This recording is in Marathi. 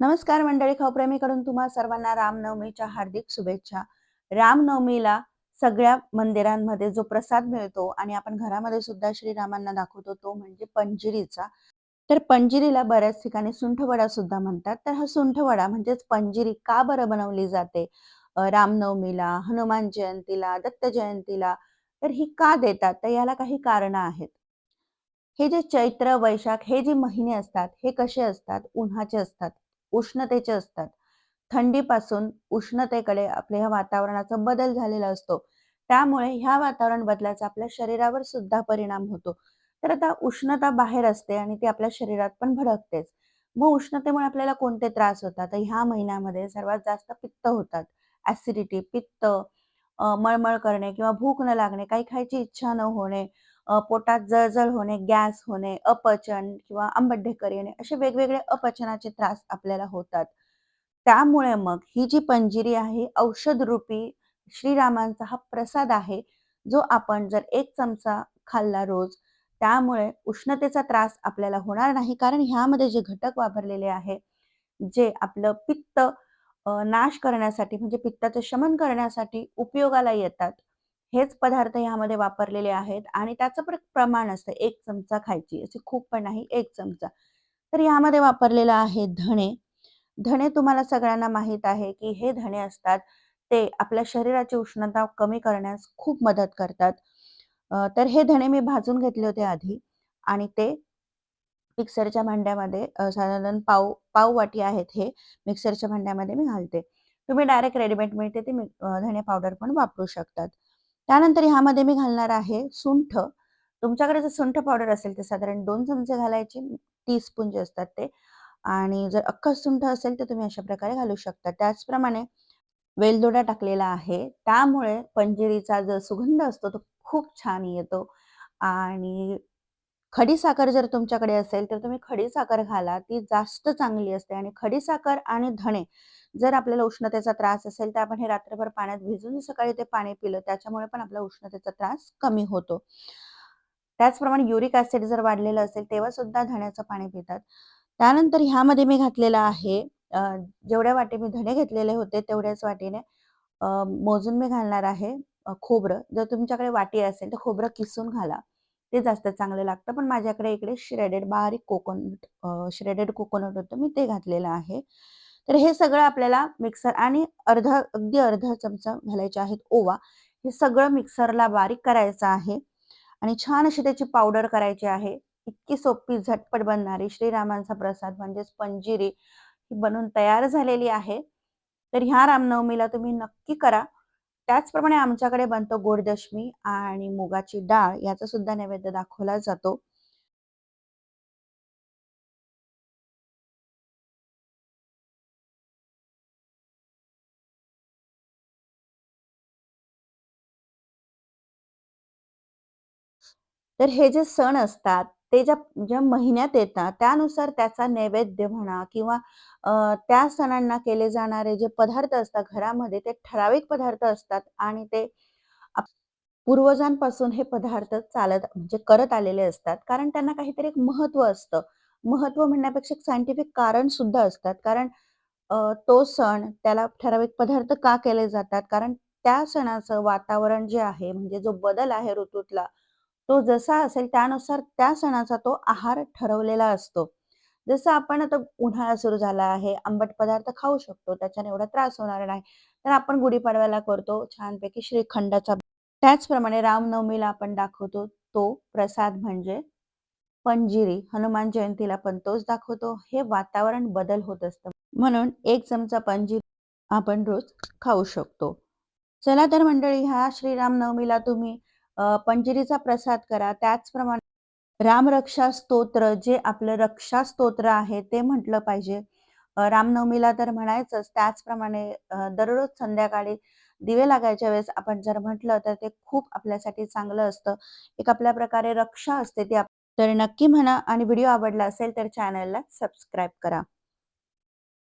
नमस्कार मंडळी खाऊप्रेमीकडून तुम्हा सर्वांना रामनवमीच्या हार्दिक शुभेच्छा. रामनवमीला सगळ्या मंदिरांमध्ये जो प्रसाद मिळतो आणि आपण घरामध्ये सुद्धा श्रीरामांना दाखवतो तो म्हणजे पंजिरीचा. तर पंजिरीला बऱ्याच ठिकाणी सुंठवडा सुद्धा म्हणतात. तर हा सुंठवडा म्हणजेच पंजिरी का बरं बनवली जाते? रामनवमीला हनुमान जयंतीला दत्त जयंतीला तर ही का देतात? तर याला काही कारण आहेत. हे जे चैत्र वैशाख हे जे महिने असतात हे कसे असतात? उन्हाचे असतात. उष्णतेचे असतात. थंडीपासून उष्णतेकडे आपल्या ह्या वातावरणाचा बदल झालेला असतो. त्यामुळे ह्या वातावरण बदलाचा आपल्या शरीरावर सुद्धा परिणाम होतो. तर आता उष्णता बाहेर असते आणि ती आपल्या शरीरात पण भडकतेच. मग उष्णतेमुळे आपल्याला कोणते त्रास होतात? तर ह्या महिन्यामध्ये सर्वात जास्त पित्त होतात. ऍसिडिटी पित्त मळमळ करणे किंवा भूक न लागणे काही खायची इच्छा न होणे पोटात जळजळ होणे गॅस होणे अपचन किंवा आंबट ढेकर येणे असे वेगवेगळे अपचनाचे त्रास आपल्याला होतात. त्यामुळे मग ही जी पंजिरी आहे औषध रूपी श्रीरामांचा हा प्रसाद आहे जो आपण जर एक चमचा खाल्ला रोज त्यामुळे उष्णतेचा त्रास आपल्याला होणार नाही. कारण ह्यामध्ये जे घटक वापरलेले आहे जे आपलं पित्त नाश करण्यासाठी म्हणजे पित्ताचं शमन करण्यासाठी उपयोगाला येतात हेच पदार्थ ह्यामध्ये वापरलेले आहेत आणि त्याचं पण प्रमाण असतं. एक चमचा खायची. असे खूप पण नाही एक चमचा. तर यामध्ये वापरलेला आहे धणे. धणे तुम्हाला सगळ्यांना माहीत आहे की हे धणे असतात ते आपल्या शरीराची उष्णता कमी करण्यास खूप मदत करतात. तर हे धणे मी भाजून घेतले होते आधी आणि ते मिक्सरच्या भांड्यामध्ये साधारण पाव पाव वाटी आहेत हे मिक्सरच्या भांड्यामध्ये मी घालते. तुम्ही डायरेक्ट रेडीमेड मिळते ते धणे पावडर पण वापरू शकतात. त्यानंतर ह्यामध्ये मी घालणार आहे सुंठ. तुमच्याकडे जर सुंठ पावडर असेल तर साधारण दोन चमचे घालायचे टी स्पून जे असतात ते. आणि जर अख्खा सुंठ असेल तर तुम्ही अशा प्रकारे घालू शकता. त्याचप्रमाणे वेलदोडा टाकलेला आहे. त्यामुळे पंजिरीचा जो सुगंध असतो तो खूप छान येतो. आणि खडी साखर जर तुमच्याकडे असेल तर तुम्ही खडी साखर घाला. ती जास्त चांगली असते आणि खडी साखर आणि धणे जर आपल्याला उष्णतेचा त्रास असेल तर आपण हे रात्रभर पाण्यात भिजून सकाळी ते पाणी पिलं त्याच्यामुळे पण आपला उष्णतेचा त्रास कमी होतो. त्याचप्रमाणे युरिक ऍसिड जर वाढलेलं असेल तेव्हा सुद्धा धण्याचं पाणी पितात. त्यानंतर ह्यामध्ये मी घातलेलं आहे जेवढ्या वाटी मी धणे घेतलेले होते तेवढ्याच वाटीने मोजून मी घालणार आहे खोबरं. जर तुमच्याकडे वाटी असेल तर खोबरं किसून घाला. ते जास्त चांगलं लागतं. पण माझ्याकडे इकडे श्रेडेड बारीक कोकोनट श्रेडेड कोकोनट होतं. मी ते घातलेलं आहे. तर हे सगळं आपल्याला मिक्सर आणि अर्धा अगदी अर्धा चमचा घालायचे आहेत ओवा. हे सगळं मिक्सरला बारीक करायचं आहे. आणि छान अशी त्याची पावडर करायची आहे. इतकी सोपी झटपट बनणारी श्रीरामांचा प्रसाद म्हणजेच पंजिरी ही बनून तयार झालेली आहे. तर ह्या रामनवमीला तुम्ही नक्की करा. त्याचप्रमाणे आमच्याकडे बनतो गोडदशमी आणि मुगाची डाळ याचा सुद्धा नैवेद्य दाखवला जातो. तर हे जे सण असतात ते ज्या ज्या महिन्यात येतात त्यानुसार त्याचा नैवेद्य म्हणा किंवा त्या सणांना केले जाणारे जे पदार्थ असतात घरामध्ये ते ठराविक पदार्थ असतात आणि ते पूर्वजांपासून हे पदार्थ चालत म्हणजे करत आलेले असतात. कारण त्यांना काहीतरी एक महत्त्व असतं. महत्त्व म्हणण्यापेक्षा सायंटिफिक कारण सुद्धा असतात. कारण तो सण त्याला ठराविक पदार्थ का केले जातात? कारण त्या सणाचं वातावरण जे आहे म्हणजे जो बदल आहे ऋतूतला तो जसा असेल त्यानुसार त्या सणाचा तो आहार ठरवलेला असतो. जसं आपण आता उन्हाळा सुरू झाला आहे आंबट पदार्थ खाऊ शकतो त्याच्याने एवढा त्रास होणार नाही. तर आपण गुढीपाडव्याला करतो छानपैकी श्रीखंडाचा त्याचप्रमाणे रामनवमीला आपण दाखवतो तो प्रसाद म्हणजे पंजिरी हनुमान जयंतीला पण तोच दाखवतो. हे वातावरण बदल होत असतं. म्हणून एक चमचा पंजिरी आपण रोज खाऊ शकतो. चला तर मंडळी ह्या श्रीरामनवमीला तुम्ही पंजिरीचा प्रसाद करा. त्याचप्रमाणे रामरक्षा स्तोत्र जे आपलं रक्षा स्तोत्र आहे ते म्हटलं पाहिजे. रामनवमीला तर म्हणायचंच. त्याचप्रमाणे दररोज संध्याकाळी दिवे लागायच्या वेळेस आपण जर म्हटलं तर ते खूप आपल्यासाठी चांगलं असतं. एक आपल्या प्रकारे रक्षा असते ती तर नक्की म्हणा आणि व्हिडिओ आवडला असेल तर चॅनलला सबस्क्राईब करा.